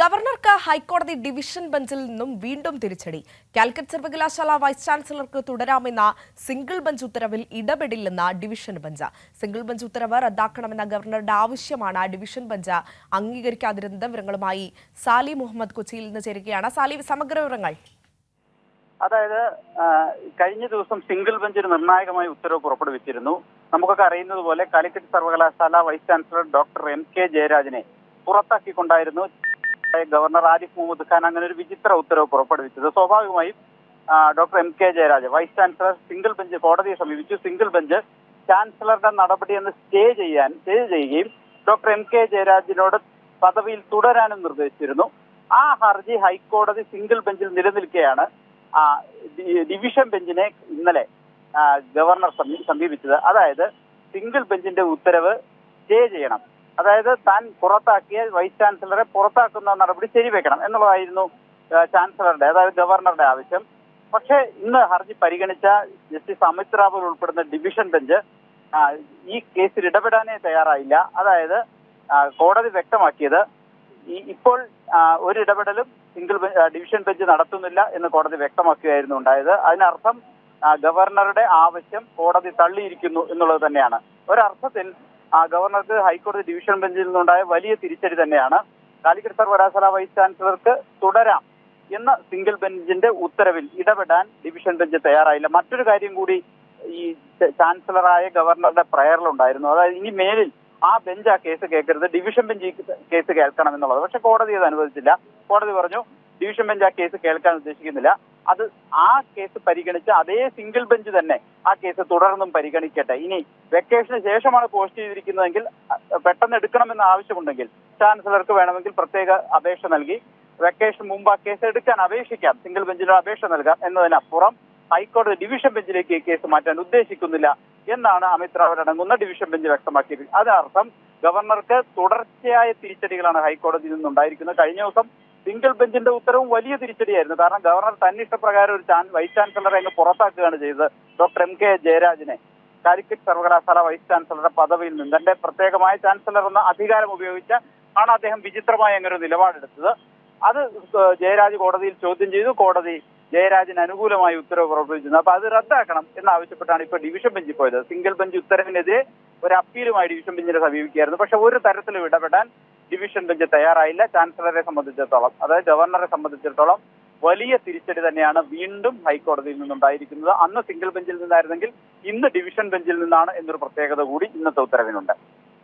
ഗവർണർക്ക് ഹൈക്കോടതി ഡിവിഷൻ ബെഞ്ചിൽ നിന്നും വീണ്ടും തിരിച്ചടി. കാലിക്കറ്റ് സർവകലാശാല വൈസ് ചാൻസലർക്ക് തുടരാമെന്ന സിംഗിൾ ബെഞ്ച് ഉത്തരവിൽ ഇടപെടില്ലെന്ന ഡിവിഷൻ ബെഞ്ച്. സിംഗിൾ ബെഞ്ച് ഉത്തരവ് റദ്ദാക്കണമെന്ന ഗവർണറുടെ ആവശ്യമാണ് ഡിവിഷൻ ബെഞ്ച് അംഗീകരിക്കാതിരുന്നത് വിവരങ്ങളുമായി സാലി മുഹമ്മദ് കൊച്ചിയിൽ നിന്ന് ചേരുകയാണ്. സാലി സമഗ്ര വിവരങ്ങൾ. അതായത് കഴിഞ്ഞ ദിവസം സിംഗിൾ ബെഞ്ചിന് നിർണായകമായ ഉത്തരവ് പുറപ്പെടുവിച്ചിരുന്നു. നമുക്കൊക്കെ അറിയുന്നത് പോലെ കാലിക്കറ്റ് സർവകലാശാല vice chancellor doctor M K ജയരാജനെ പുറത്താക്കിക്കൊണ്ടായിരുന്നു ഗവർണർ ആരിഫ് മുഹമ്മദ് ഖാൻ അങ്ങനെ ഒരു വിചിത്ര ഉത്തരവ് പുറപ്പെടുവിച്ചത്. സ്വാഭാവികമായും doctor M K Jayaraj vice chancellor single bench കോടതിയെ സമീപിച്ചു. സിംഗിൾ ബെഞ്ച് ചാൻസലറുടെ നടപടിയെന്ന് സ്റ്റേ ചെയ്യാൻ സ്റ്റേ ചെയ്യുകയും ഡോക്ടർ എം കെ ജയരാജിനോട് പദവിയിൽ തുടരാനും നിർദ്ദേശിച്ചിരുന്നു. ആ ഹർജി ഹൈക്കോടതി സിംഗിൾ ബെഞ്ചിൽ നിലനിൽക്കെയാണ് ഡിവിഷൻ ബെഞ്ചിനെ ഇന്നലെ ഗവർണർ സമീ- സമീപിച്ചത്. അതായത് സിംഗിൾ ബെഞ്ചിന്റെ ഉത്തരവ് സ്റ്റേ ചെയ്യണം. അതായത് താൻ പുറത്താക്കിയ വൈസ് ചാൻസലറെ പുറത്താക്കുന്ന നടപടി ശരിവെക്കണം എന്നുള്ളതായിരുന്നു ചാൻസലറുടെ അതായത് ഗവർണറുടെ ആവശ്യം. പക്ഷേ ഇന്ന് ഹർജി പരിഗണിച്ച ജസ്റ്റിസ് അമിത് റാവൽ ഉൾപ്പെടുന്ന ഡിവിഷൻ ബെഞ്ച് ഈ കേസിൽ ഇടപെടാനേ തയ്യാറായില്ല. അതായത് കോടതി വ്യക്തമാക്കിയത് ഇപ്പോൾ ഒരു ഇടപെടലും സിംഗിൾ ഡിവിഷൻ ബെഞ്ച് നടത്തുന്നില്ല എന്ന് കോടതി വ്യക്തമാക്കുകയായിരുന്നു ഉണ്ടായത്. അതിനർത്ഥം ഗവർണറുടെ ആവശ്യം കോടതി തള്ളിയിരിക്കുന്നു എന്നുള്ളത് തന്നെയാണ്. ഒരർത്ഥത്തിൽ ഗവർണർക്ക് ഹൈക്കോടതി ഡിവിഷൻ ബെഞ്ചിൽ നിന്നുണ്ടായ വലിയ തിരിച്ചടി തന്നെയാണ്. കാലിക്കറ്റ് സർവകലാശാല വൈസ് ചാൻസലർക്ക് തുടരാം എന്ന സിംഗിൾ ബെഞ്ചിന്റെ ഉത്തരവിൽ ഇടപെടാൻ ഡിവിഷൻ ബെഞ്ച് തയ്യാറായില്ല. മറ്റൊരു കാര്യം കൂടി ഈ ചാൻസലറായ ഗവർണറുടെ പ്രയറിലുണ്ടായിരുന്നു അതായത് ഇനി മേലിൽ ആ ബെഞ്ച് ആ കേസ് കേൾക്കരുത് ഡിവിഷൻ ബെഞ്ച് ഈ കേസ് കേൾക്കണം എന്നുള്ളത്. പക്ഷെ കോടതി അത് അനുവദിച്ചില്ല. കോടതി പറഞ്ഞു ഡിവിഷൻ ബെഞ്ച് ആ കേസ് കേൾക്കാൻ ഉദ്ദേശിക്കുന്നില്ല. അത് ആ കേസ് പരിഗണിച്ച് അതേ സിംഗിൾ ബെഞ്ച് തന്നെ ആ കേസ് തുടർന്നും പരിഗണിക്കട്ടെ. ഇനി വെക്കേഷന് ശേഷമാണ് പോസ്റ്റ് ചെയ്തിരിക്കുന്നതെങ്കിൽ പെട്ടെന്ന് എടുക്കണമെന്ന് ആവശ്യമുണ്ടെങ്കിൽ ചാൻസലർക്ക് വേണമെങ്കിൽ പ്രത്യേക അപേക്ഷ നൽകി വെക്കേഷൻ മുമ്പ് ആ കേസ് എടുക്കാൻ അപേക്ഷിക്കാം. സിംഗിൾ ബെഞ്ചിന് അപേക്ഷ നൽകാം എന്നതിനപ്പുറം ഹൈക്കോടതി ഡിവിഷൻ ബെഞ്ചിലേക്ക് ഈ കേസ് മാറ്റാൻ ഉദ്ദേശിക്കുന്നില്ല എന്നാണ് അമിത് റാവൽ അടങ്ങുന്ന ഡിവിഷൻ ബെഞ്ച് വ്യക്തമാക്കിയത്. അതർത്ഥം ഗവർണർക്ക് തുടർച്ചയായ തിരിച്ചടികളാണ് ഹൈക്കോടതിയിൽ നിന്നുണ്ടായിരിക്കുന്നത്. കഴിഞ്ഞ ദിവസം സിംഗിൾ ബെഞ്ചിന്റെ ഉത്തരവും വലിയ തിരിച്ചടിയായിരുന്നു. കാരണം ഗവർണർ തന്നിഷ്ടപ്രകാരം ഒരു വൈസ് ചാൻസലറെ അങ്ങ് പുറത്താക്കുകയാണ് ചെയ്തത് ഡോക്ടർ എം കെ ജയരാജനെ. കാലിക്കറ്റ് സർവകലാശാല വൈസ് ചാൻസലറുടെ പദവിയിൽ നിന്ന്. തന്റെ പ്രത്യേകമായ ചാൻസലർ എന്ന അധികാരം ഉപയോഗിച്ച് ആണ് അദ്ദേഹം വിചിത്രമായ അങ്ങനെ ഒരു നിലപാടെടുത്തത്. അത് ജയരാജ് കോടതിയിൽ ചോദ്യം ചെയ്തു. കോടതി ജയരാജിന് അനുകൂലമായി ഉത്തരവ് പുറപ്പെടുവിച്ചിരുന്നു. അപ്പൊ അത് റദ്ദാക്കണം എന്നാവശ്യപ്പെട്ടാണ് ഇപ്പൊ ഡിവിഷൻ ബെഞ്ചിൽ പോയത്. സിംഗിൾ ബെഞ്ച് ഉത്തരവിനെതിരെ ഒരു അപ്പീലുമായി ഡിവിഷൻ ബെഞ്ചിനെ സമീപിക്കുകയായിരുന്നു. പക്ഷെ ഒരു തരത്തിലും ഇടപെടാൻ ഡിവിഷൻ ബെഞ്ച് തയ്യാറായില്ല. ചാൻസലറെ സംബന്ധിച്ചിടത്തോളം അതായത് ഗവർണറെ സംബന്ധിച്ചിടത്തോളം വലിയ തിരിച്ചടി തന്നെയാണ് വീണ്ടും ഹൈക്കോടതിയിൽ നിന്നുണ്ടായിരിക്കുന്നത്. അന്ന് സിംഗിൾ ബെഞ്ചിൽ നിന്നായിരുന്നെങ്കിൽ ഇന്ന് ഡിവിഷൻ ബെഞ്ചിൽ നിന്നാണ് എന്നൊരു പ്രത്യേകത കൂടി ഇന്നത്തെ ഉത്തരവിനുണ്ട്.